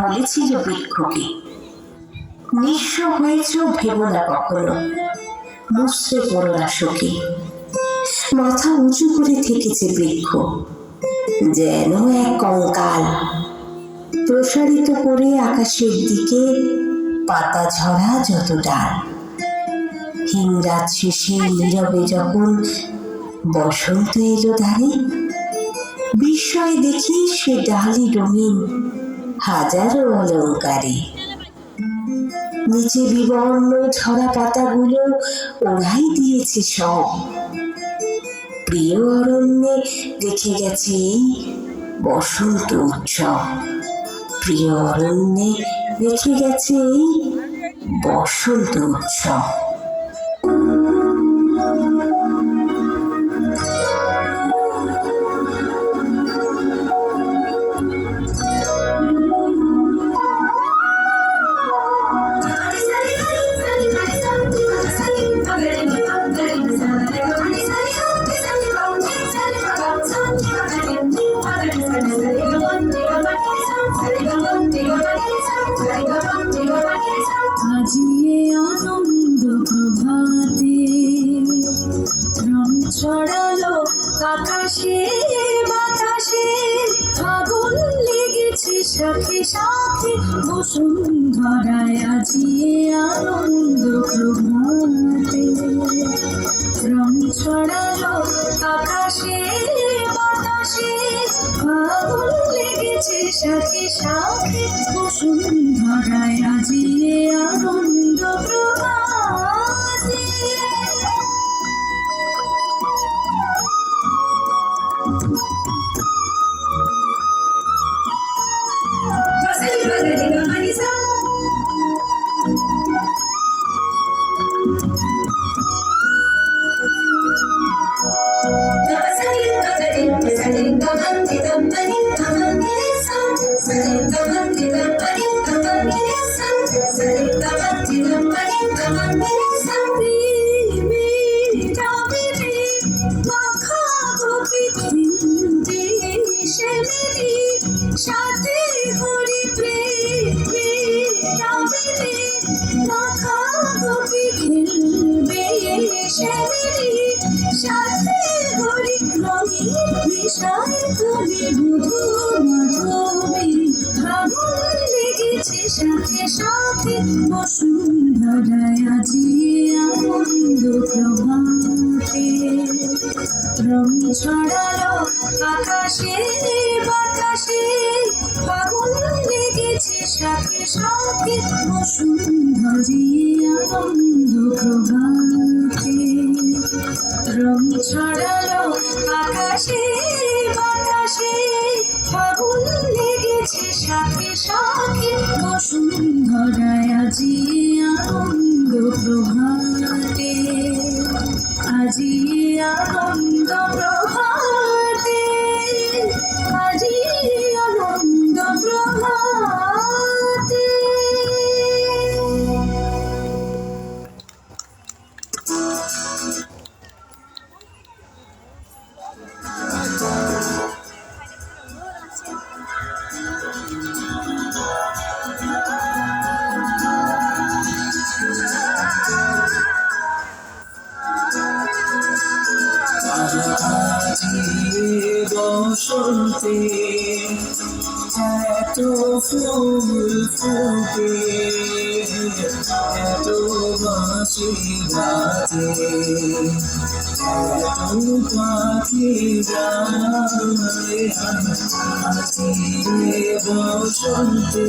বলেছিল বৃক্ষকে নিঃস্ব হয়েছ ভেব না কখনো মুসরে পড়ো না শোকে মাথা উঁচু করে থেকেছে বৃক্ষ যেন এক কঙ্কাল। প্রসারিত করে আকাশের দিকে পাতা ঝরা যত ডাল। হিমরাত শেষে নীরবে যখন বসন্ত এলো ধারে, বিস্ময় দেখি সে ডালি রঙিন। হাজারো অলঙ্কারে। নিচে বিবর্ণ ঝরা পাতাগুলো ওরাই দিয়েছে সব। প্রিয় অরণ্যে দেখে গেছে এই বসন্ত উৎসব। প্রিয় অরণ্যে রেখে গেছে এই বসন্ত উৎসব। ছড়ালো আকাশে বাতাসে। আগুন লেগেছে সাথে সাথে। বসুন্ধরায় আজি আনন্দ প্রভাতে সাথে হরি প্রেমে সাথে হরি রঙে মিশাই তুমি বুধু মাধবী আগুন লেগেছে সাথে সাথে বসুন্ধরায় আকাশে বাতাসে ফাগুন লেগেছে সাথে সাথে বসুন্ধরি আনন্দ প্রভাতে রং ছড়ালো আকাশে, বাতাসে ফাগুন আজি বসন্তে এত ফুল ফুটে এত বাঁশি বাজে এত পাখি গায় বসন্তে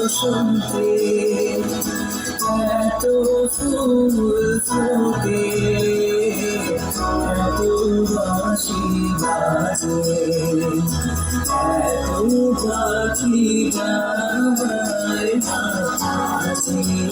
বসন্তে এত ফুল ফুটে এত বাসি বাজে এত পাখি গায়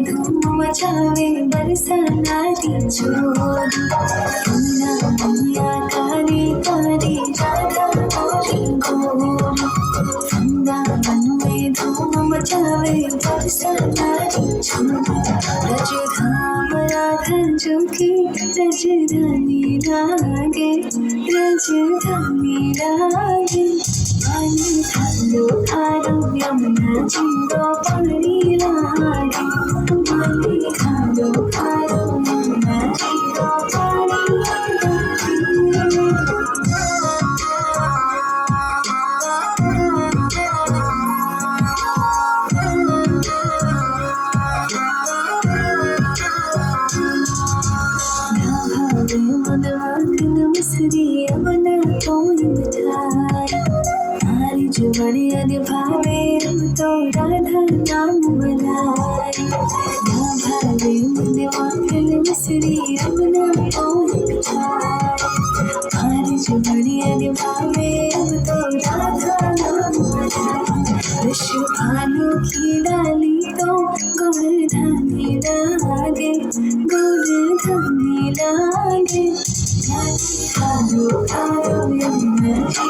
धूम मचावे बरसानारी छोरी यमुना मैया काली काली राधा गौरी गोरी वृंदावन में धूम मचावे बरसानारी छोरी रज धाम राधा जो की रजधानी लागे रजधानी लागे पानी खालो ಅಲ್ಲಿ ಅಲ್ಲೂ ಕಾಡು ಯಮುನ ಚಂದ ಪಳ್ಳಿ ರಾಡಿ ಕಾಡು घड़ियन भावे हम तो राधा नाम बनाए ना भावे मन वाकल मिसरी रमना और जो घड़ियन भावे हम तो राधा नाम बनाए विष भानु की डाली तो गौर धानी लागे गौर धानी लागे। आरो आरो यमुना जी